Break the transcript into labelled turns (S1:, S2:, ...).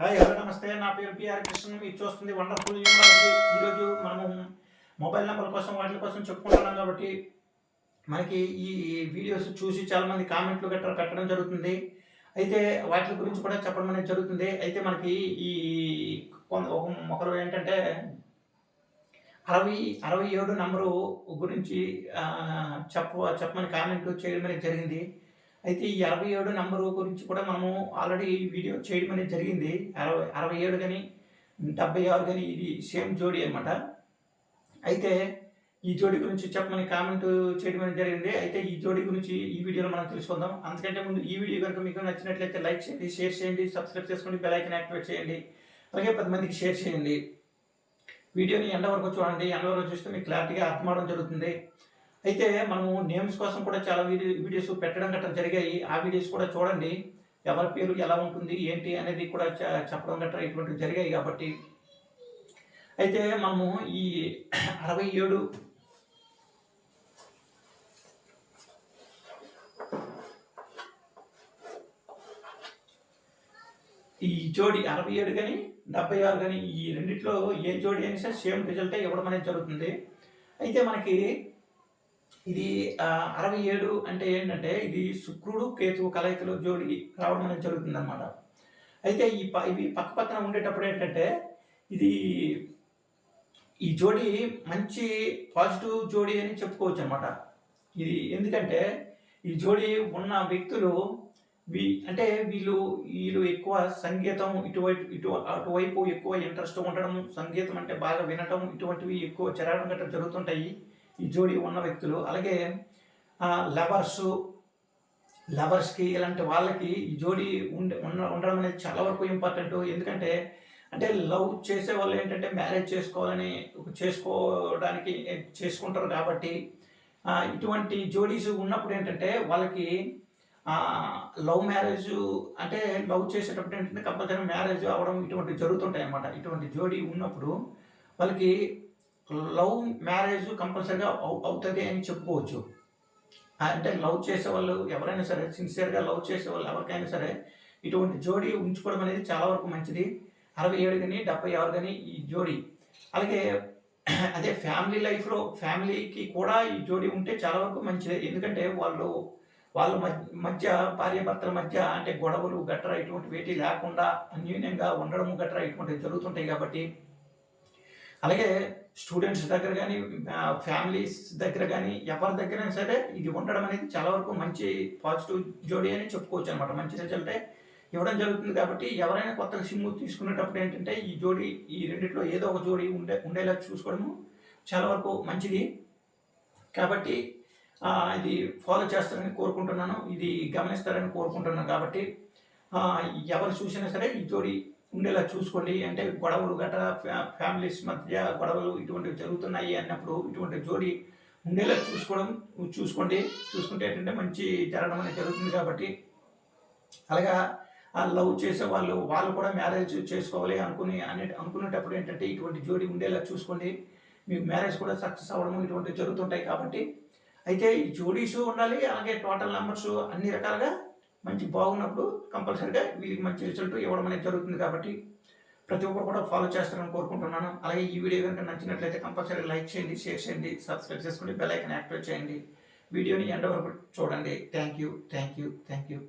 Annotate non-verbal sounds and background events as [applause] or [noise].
S1: Hi hello నమస్తే. నా పేరు పిఆర్ కృష్ణ మీరు చూస్తుంది వండర్ఫుల్ ఈరోజు మనము మొబైల్ నెంబర్ కోసం వాటి కోసం చెప్పుకుంటున్నాం కాబట్టి మనకి ఈ వీడియోస్ చూసి చాలామంది కామెంట్లు గట్రా పెట్టడం జరుగుతుంది. అయితే వాటి గురించి కూడా చెప్పడం అనేది జరుగుతుంది. అయితే మనకి ఈ ఒక ఒకరు ఏంటంటే అరవై అరవై ఏడు నంబరు గురించి చెప్ప చెప్పమని కామెంట్ చేయడం అనేది జరిగింది. అయితే ఈ అరవై ఏడు నంబరు గురించి కూడా మనము ఆల్రెడీ వీడియో చేయడం అనేది జరిగింది. అరవై అరవై ఏడు కానీ డెబ్బై ఆరు కానీ ఇది సేమ్ జోడీ అనమాట అయితే ఈ జోడీ గురించి చెప్పమని కామెంట్ చేయడం అనేది జరిగింది. అయితే ఈ జోడీ గురించి ఈ వీడియోలో మనం తెలుసుకుందాం. అందుకంటే ముందు ఈ వీడియో కనుక మీకు నచ్చినట్లయితే లైక్ చేయండి షేర్ చేయండి సబ్స్క్రైబ్ చేసుకోండి బెల్ ఐకన్ యాక్టివేట్ చేయండి. అలాగే పది మందికి షేర్ చేయండి. వీడియోని ఎండ వరకు చూడండి. ఎండ వరకు చూస్తే మీకు క్లారిటీగా అర్థమవడం జరుగుతుంది. అయితే మనము నేమ్స్ కోసం కూడా చాలా వీడియో వీడియోస్ పెట్టడం గట్రా జరిగాయి. ఆ వీడియోస్ కూడా చూడండి. ఎవరి పేరు ఎలా ఉంటుంది ఏంటి అనేది కూడా చెప్పడం గట్రా ఇటువంటివి జరిగాయి కాబట్టి. అయితే మనము ఈ అరవై ఏడు ఈ జోడి అరవై ఏడు కానీ డెబ్బై ఆరు కానీ ఈ రెండిట్లో ఏ జోడి అయినా సేమ్ రిజల్టే ఇవ్వడం అనేది జరుగుతుంది. అయితే మనకి ఇది అరవై ఏడు అంటే ఏంటంటే ఇది శుక్రుడు కేతువు కలయికలో జోడి రావడం అనేది జరుగుతుంది అనమాట అయితే ఈ ప ఇవి పక్క పక్కన ఉండేటప్పుడు ఏంటంటే ఇది ఈ జోడి మంచి పాజిటివ్ జోడి అని చెప్పుకోవచ్చు అనమాట ఇది ఎందుకంటే ఈ జోడి ఉన్న వ్యక్తులు వీ అంటే వీళ్ళు వీళ్ళు ఎక్కువ సంగీతం ఇటువైపు ఇటు అటువైపు ఎక్కువ ఇంట్రెస్ట్ ఉండడం సంగీతం అంటే బాగా వినటం ఇటువంటివి ఎక్కువ జరగడం గట్రా జరుగుతుంటాయి. ఈ జోడి ఉన్న వ్యక్తులు అలాగే లవర్స్ లవర్స్కి ఇలాంటి వాళ్ళకి ఈ జోడి ఉండ ఉన్న- ఉండడం అనేది చాలా వరకు ఇంపార్టెంట్ ఎందుకంటే అంటే లవ్ చేసే వాళ్ళు ఏంటంటే మ్యారేజ్ చేసుకోవాలని చేసుకోవడానికి చేసుకుంటారు కాబట్టి ఇటువంటి జోడీస్ ఉన్నప్పుడు ఏంటంటే వాళ్ళకి లవ్ మ్యారేజ్ అంటే లవ్ చేసేటప్పుడు ఏంటంటే కంపల్సరీ మ్యారేజ్ అవ్వడం ఇటువంటి జరుగుతుంటాయి అన్నమాట ఇటువంటి జోడీ ఉన్నప్పుడు వాళ్ళకి లవ్ మ్యారేజ్ కంపల్సరీగా అవు అవుతుంది అని చెప్పుకోవచ్చు. అంటే లవ్ చేసే వాళ్ళు ఎవరైనా సరే సిన్సియర్గా లవ్ చేసే వాళ్ళు ఎవరికైనా సరే ఇటువంటి జోడీ ఉంచుకోవడం అనేది చాలా వరకు మంచిది. అరవై ఏడు కానీ డెబ్బై ఆరు కానీ ఈ జోడీ. అలాగే [clears throat] అదే ఫ్యామిలీ లైఫ్లో ఫ్యామిలీకి కూడా ఈ జోడీ ఉంటే చాలా వరకు మంచిది. ఎందుకంటే వాళ్ళు వాళ్ళ మధ్య మధ్య భార్యాభర్తల మధ్య అంటే గొడవలు గట్రా ఇటువంటి వేటి లేకుండా అన్యూన్యంగా ఉండడము గట్రా ఇటువంటివి జరుగుతుంటాయి కాబట్టి అలాగే స్టూడెంట్స్ దగ్గర కానీ ఫ్యామిలీస్ దగ్గర కానీ ఎవరి దగ్గర సరే ఇది ఉండడం అనేది చాలా వరకు మంచి పాజిటివ్ జోడీ అని చెప్పుకోవచ్చు అనమాట మంచి రిజల్టే ఇవ్వడం జరుగుతుంది కాబట్టి ఎవరైనా కొత్తగా సిమ్ తీసుకునేటప్పుడు ఏంటంటే ఈ జోడీ ఈ రెండిట్లో ఏదో ఒక జోడీ ఉండే ఉండేలా చూసుకోవడము చాలా వరకు మంచిది. కాబట్టి ఇది ఫాలో చేస్తారని కోరుకుంటున్నాను. ఇది గమనిస్తారని కోరుకుంటున్నాను కాబట్టి ఎవరు చూసినా సరే ఈ జోడీ ఉండేలా చూసుకోండి. అంటే గొడవలు గట్రా ఫ్యామిలీస్ మధ్య గొడవలు ఇటువంటివి జరుగుతున్నాయి అన్నప్పుడు ఇటువంటి జోడి ఉండేలా చూసుకోవడం చూసుకోండి. చూసుకుంటే ఏంటంటే మంచి జరగడం అనేది జరుగుతుంది కాబట్టి. అలాగా ఆ లవ్ చేసే వాళ్ళు వాళ్ళు కూడా మ్యారేజ్ చేసుకోవాలి అనుకుని అనే అనుకునేటప్పుడు ఏంటంటే ఇటువంటి జోడి ఉండేలా చూసుకోండి. మీకు మ్యారేజ్ కూడా సక్సెస్ అవ్వడం ఇటువంటివి జరుగుతుంటాయి కాబట్టి. అయితే ఈ జోడీస్ ఉండాలి అలాగే టోటల్ నెంబర్స్ అన్ని రకాలుగా మంచి బాగున్నప్పుడు కంపల్సరీగా వీళ్ళకి మంచి రిజల్ట్ ఇవ్వడం అనేది జరుగుతుంది కాబట్టి ప్రతి ఒక్కరు కూడా ఫాలో చేస్తారని కోరుకుంటున్నాను. అలాగే ఈ వీడియో కనుక నచ్చినట్లయితే కంపల్సరీ లైక్ చేయండి షేర్ చేయండి సబ్స్క్రైబ్ చేసుకోండి బెల్ ఐకన్ యాక్టివేట్ చేయండి. వీడియోని ఎండ వరకు చూడండి. Thank you thank you thank you